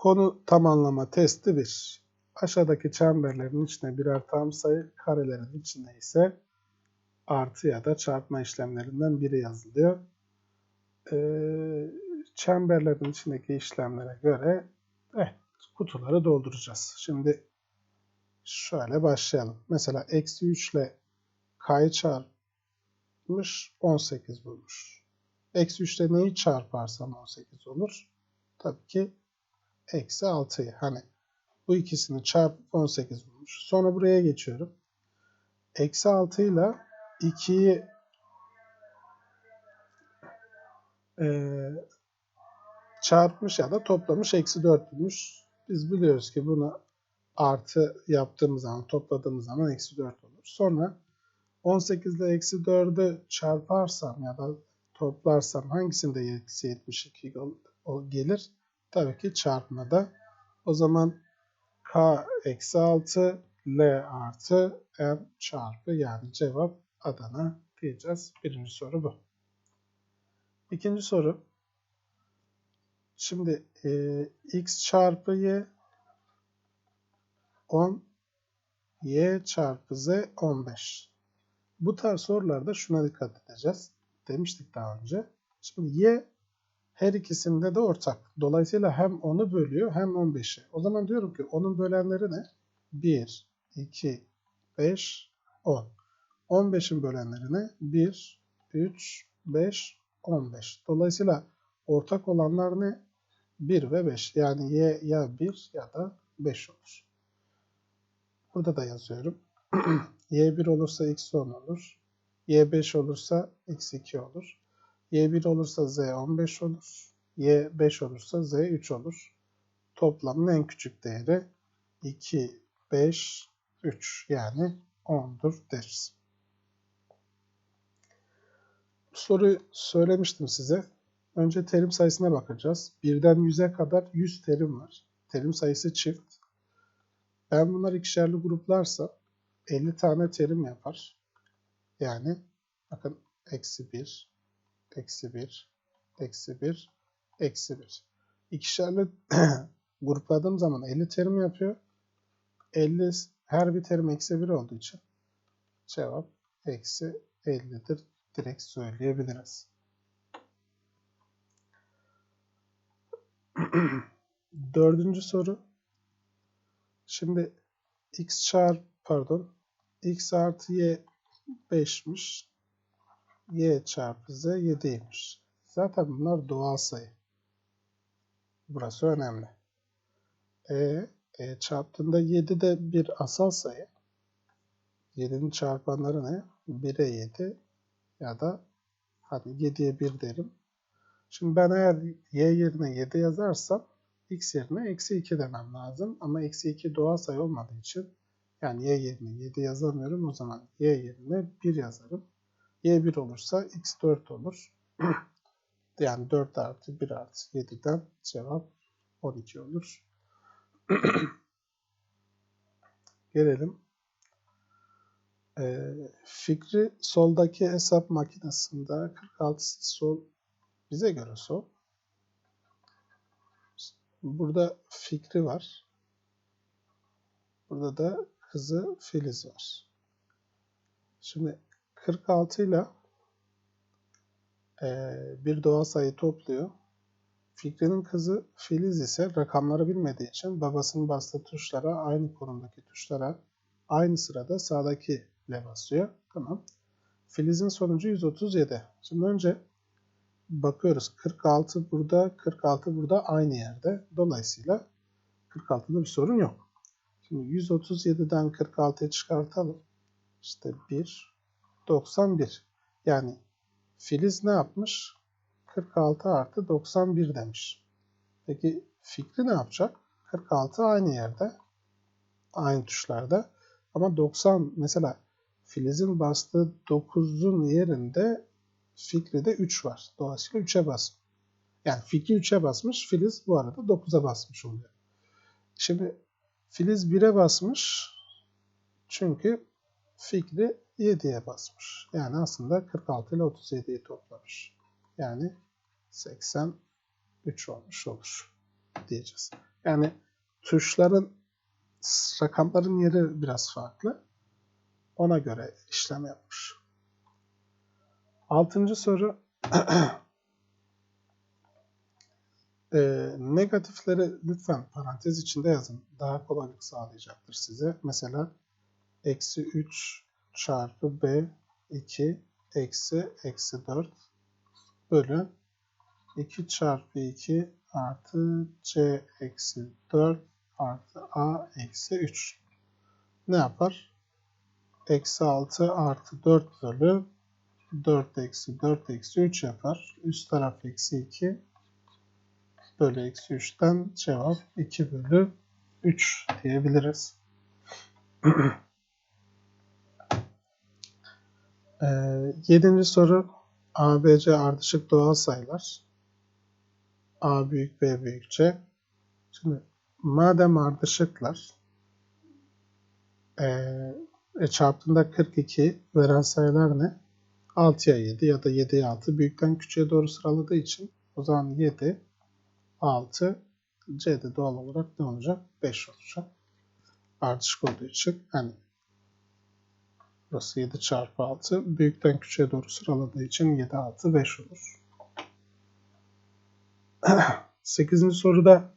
Konu tamamlama testi 1. Aşağıdaki çemberlerin içine birer tam sayı, karelerin içine ise artı ya da çarpma işlemlerinden biri yazılıyor. Ee, çemberlerin içindeki işlemlere göre eh, kutuları dolduracağız. Şimdi şöyle başlayalım. Mesela eksi 3 ile k'yı çarpmış 18 bulmuş. Eksi 3 ile neyi çarparsam 18 olur? Tabii ki eksi 6'yı. Hani bu ikisini çarpıp 18 bulmuş. Sonra buraya geçiyorum. Eksi 6 ile 2'yi e, çarpmış ya da toplamış eksi 4 bulmuş. Biz biliyoruz ki bunu artı yaptığımız zaman topladığımız zaman eksi 4 olur. Sonra 18 ile eksi 4'ü çarparsam ya da toplarsam hangisinde eksi 72 gelir? Tabii ki çarpmada. O zaman k eksi 6 L artı M çarpı yani cevap Adana diyeceğiz. Birinci soru bu. İkinci soru. Şimdi e, x çarpı y 10 y çarpı z 15. Bu tarz sorularda şuna dikkat edeceğiz. Demiştik daha önce. Şimdi y her ikisinde de ortak. Dolayısıyla hem 10'u bölüyor hem 15'i. O zaman diyorum ki onun bölenleri ne? 1, 2, 5, 10. 15'in bölenleri ne? 1, 3, 5, 15. Dolayısıyla ortak olanlar ne? 1 ve 5. Yani y ya 1 ya da 5 olur. Burada da yazıyorum. y 1 olursa x 10 olur. y 5 olursa x 2 olur. Y1 olursa Z 15 olur. Y5 olursa Z 3 olur. Toplamın en küçük değeri 2, 5, 3 yani 10'dur deriz. Bu soruyu söylemiştim size. Önce terim sayısına bakacağız. Birden 100'e kadar 100 terim var. Terim sayısı çift. Ben bunları ikişerli gruplarsa 50 tane terim yapar. Yani bakın eksi 1, eksi 1, eksi 1, eksi 1. İkişerli grupladığım zaman 50 terim yapıyor. 50 her bir terim eksi 1 olduğu için cevap eksi 50'dir. Direkt söyleyebiliriz. Dördüncü soru. Şimdi x çarpı pardon x artı y 5'miş y çarpı z 7'ymiş. Zaten bunlar doğal sayı. Burası önemli. E, e çarptığında 7 de bir asal sayı. 7'nin çarpanları ne? 1'e 7 ya da hadi 7'ye 1 derim. Şimdi ben eğer y yerine 7 yazarsam x yerine eksi 2 demem lazım. Ama eksi 2 doğal sayı olmadığı için yani y yerine 7 yazamıyorum. O zaman y yerine 1 yazarım y1 olursa x4 olur. yani 4 artı 1 artı 7'den cevap 12 olur. Gelelim. Ee, Fikri soldaki hesap makinesinde 46 sol bize göre sol. Burada Fikri var. Burada da kızı Filiz var. Şimdi 46 ile bir doğal sayı topluyor. Fikri'nin kızı Filiz ise rakamları bilmediği için babasının bastığı tuşlara aynı konumdaki tuşlara aynı sırada sağdaki ile basıyor. Tamam. Filiz'in sonucu 137. Şimdi önce bakıyoruz. 46 burada, 46 burada aynı yerde. Dolayısıyla 46'da bir sorun yok. Şimdi 137'den 46'yı çıkartalım. İşte 1, 91. Yani Filiz ne yapmış? 46 artı 91 demiş. Peki Fikri ne yapacak? 46 aynı yerde. Aynı tuşlarda. Ama 90 mesela Filiz'in bastığı 9'un yerinde Fikri'de 3 var. Dolayısıyla 3'e bas. Yani Fikri 3'e basmış. Filiz bu arada 9'a basmış oluyor. Şimdi Filiz 1'e basmış. Çünkü Fikri 7'ye basmış. Yani aslında 46 ile 37'yi toplamış. Yani 83 olmuş olur. diyeceğiz. Yani tuşların rakamların yeri biraz farklı. Ona göre işlem yapmış. Altıncı soru. e, negatifleri lütfen parantez içinde yazın. Daha kolaylık sağlayacaktır size. Mesela eksi 3 çarpı b 2 eksi eksi 4 bölü 2 çarpı 2 artı c eksi 4 artı a eksi 3. Ne yapar? Eksi 6 artı 4 bölü 4 eksi 4 eksi 3 yapar. Üst taraf eksi 2 bölü eksi 3'ten cevap 2 bölü 3 diyebiliriz. ee, yedinci soru ABC ardışık doğal sayılar. A büyük B büyük C. Şimdi madem ardışıklar e, e, çarptığında 42 veren sayılar ne? 6'ya 7 ya da 7'ye 6 büyükten küçüğe doğru sıraladığı için o zaman 7, 6, C'de doğal olarak ne olacak? 5 olacak. Ardışık olduğu için hani burası 7 çarpı 6 büyükten küçüğe doğru sıraladığı için 7, 6, 5 olur. 8. soruda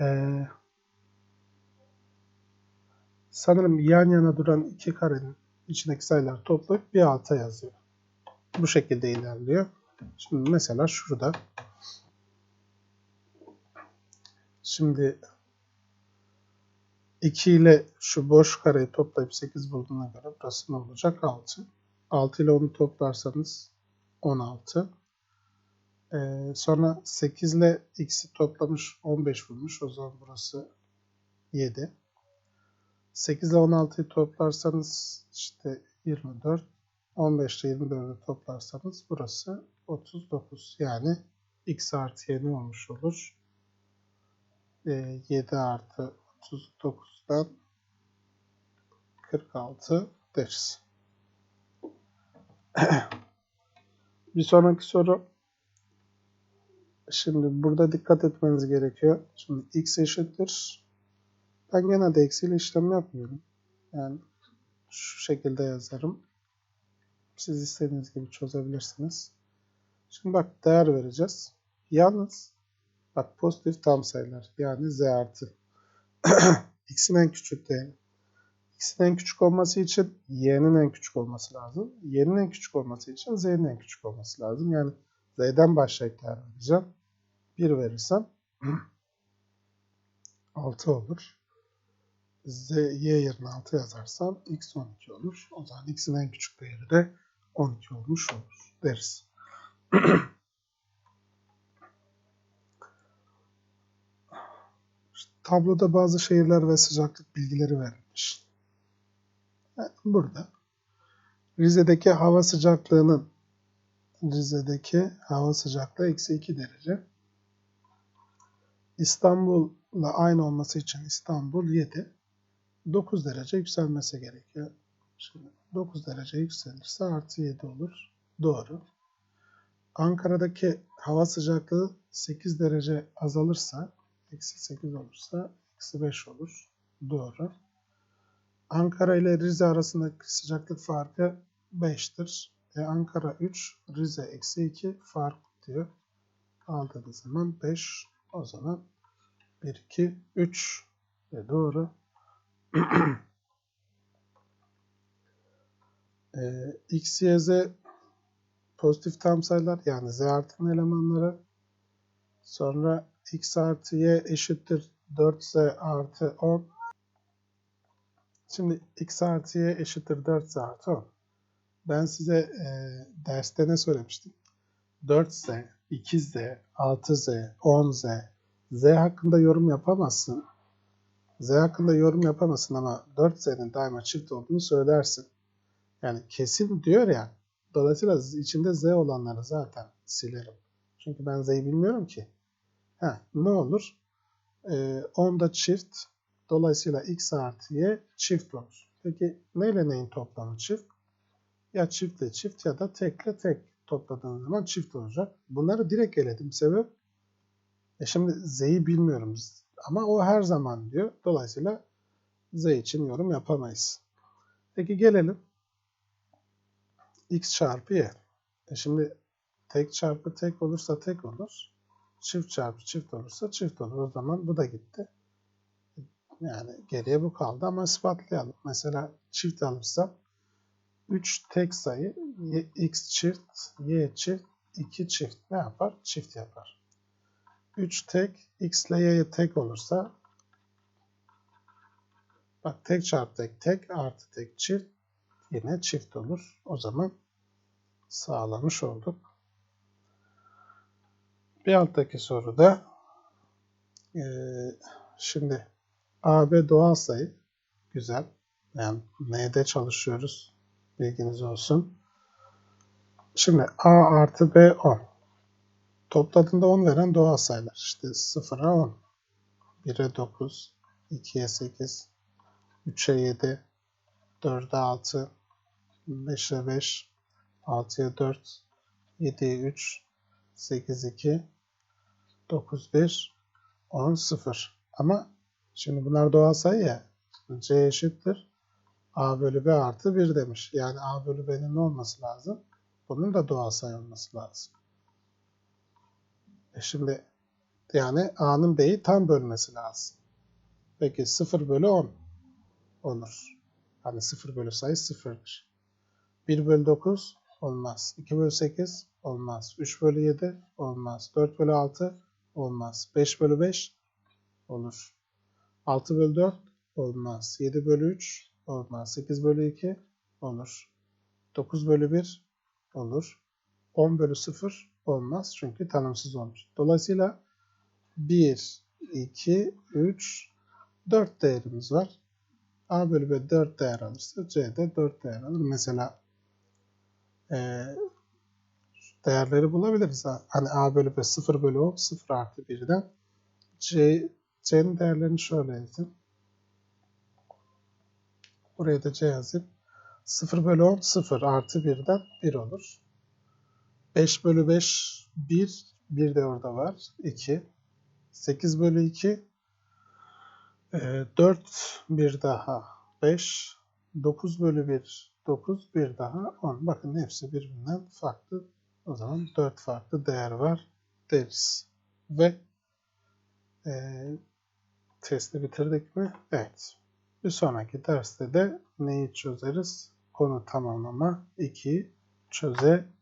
ee, sanırım yan yana duran iki karenin içindeki sayılar toplayıp bir alta yazıyor. Bu şekilde ilerliyor. Şimdi mesela şurada şimdi 2 ile şu boş kareyi toplayıp 8 bulduğuna göre burası ne olacak? 6. 6 ile onu toplarsanız 16. Ee, sonra 8 ile x'i toplamış 15 bulmuş. O zaman burası 7. 8 ile 16'yı toplarsanız işte 24. 15 ile 24'ü toplarsanız burası 39. Yani x artı y ne olmuş olur? Ee, 7 artı 39'dan 46 deriz. Bir sonraki soru. Şimdi burada dikkat etmeniz gerekiyor. Şimdi x eşittir. Ben genelde eksiyle işlem yapmıyorum. Yani şu şekilde yazarım. Siz istediğiniz gibi çözebilirsiniz. Şimdi bak değer vereceğiz. Yalnız bak pozitif tam sayılar yani z artı. x'in en küçük değeri. x'in en küçük olması için y'nin en küçük olması lazım. y'nin en küçük olması için z'nin en küçük olması lazım. Yani z'den başlayıp değer vereceğim. 1 verirsem 6 olur. Z, y yerine 6 yazarsam x 12 olur. O zaman x'in en küçük değeri de 12 olmuş olur deriz. tabloda bazı şehirler ve sıcaklık bilgileri verilmiş. Burada Rize'deki hava sıcaklığının Rize'deki hava sıcaklığı eksi 2 derece. İstanbul'la aynı olması için İstanbul 7. 9 derece yükselmesi gerekiyor. Şimdi 9 derece yükselirse artı 7 olur. Doğru. Ankara'daki hava sıcaklığı 8 derece azalırsa, eksi 8 olursa eksi 5 olur. Doğru. Ankara ile Rize arasındaki sıcaklık farkı 5'tir. E Ankara 3, Rize eksi 2 fark diyor. Aldığınız zaman 5. O zaman 1, 2, 3 ve doğru. e, x, y, z pozitif tam sayılar yani z artının elemanları. Sonra x artı y eşittir 4z artı 10. Şimdi x artı y eşittir 4z artı 10. Ben size e, derste ne söylemiştim? 4z, 2z, 6z, 10z, z hakkında yorum yapamazsın. Z hakkında yorum yapamazsın ama 4Z'nin daima çift olduğunu söylersin. Yani kesin diyor ya. Dolayısıyla içinde Z olanları zaten silerim. Çünkü ben Z'yi bilmiyorum ki. Ha, ne olur? Ee, onda çift. Dolayısıyla X artı Y çift olur. Peki neyle neyin toplamı çift? Ya çiftle çift ya da tekle tek topladığınız zaman çift olacak. Bunları direkt eledim. Sebep E şimdi Z'yi bilmiyorum ama o her zaman diyor. Dolayısıyla Z için yorum yapamayız. Peki gelelim x çarpı y. E şimdi tek çarpı tek olursa tek olur. Çift çarpı çift olursa çift olur. O zaman bu da gitti. Yani geriye bu kaldı ama ispatlayalım. Mesela çift alırsam 3 tek sayı x çift, y çift, 2 çift ne yapar? Çift yapar. 3 tek, x ile y tek olursa bak tek çarpı tek tek artı tek çift yine çift olur. O zaman sağlamış olduk. Bir alttaki soruda e, şimdi AB doğal sayı güzel. Yani N'de çalışıyoruz. Bilginiz olsun. Şimdi A artı B 10. Topladığında 10 veren doğal sayılar. İşte 0'a 10. 1'e 9. 2'ye 8. 3'e 7. 4'e 6. 5'e 5. 6'ya 4. 7'ye 3. 8, 2. 9, 1. 10, 0. Ama şimdi bunlar doğal sayı ya. C eşittir. A bölü B artı 1 demiş. Yani A bölü B'nin ne olması lazım? Bunun da doğal sayı olması lazım. E şimdi yani A'nın B'yi tam bölmesi lazım. Peki 0 bölü 10 olur. Hani 0 bölü sayı 0'dır. 1 bölü 9 olmaz. 2 bölü 8 olmaz. 3 bölü 7 olmaz. 4 bölü 6 olmaz. 5 bölü 5 olur. 6 bölü 4 olmaz. 7 bölü 3 olmaz. 8 bölü 2 olur. 9 bölü 1 olur. 10 bölü 0 olmaz çünkü tanımsız olmuş. Dolayısıyla 1, 2, 3, 4 değerimiz var. A bölü B 4 değer alırsa C de 4 değer alır. Mesela e, değerleri bulabiliriz. Hani A bölü B 0 bölü 10, 0 artı 1'den C, C'nin değerlerini şöyle yazayım. Buraya da C yazayım. 0 bölü 10 0 artı 1'den 1 olur. 5 bölü 5 1. 1 de orada var. 2. 8 bölü 2 4 bir daha 5. 9 bölü 1 9 bir daha 10. Bakın hepsi birbirinden farklı. O zaman 4 farklı değer var deriz. Ve e, testi bitirdik mi? Evet. Bir sonraki derste de neyi çözeriz? Konu tamamlama 2'yi çözeriz.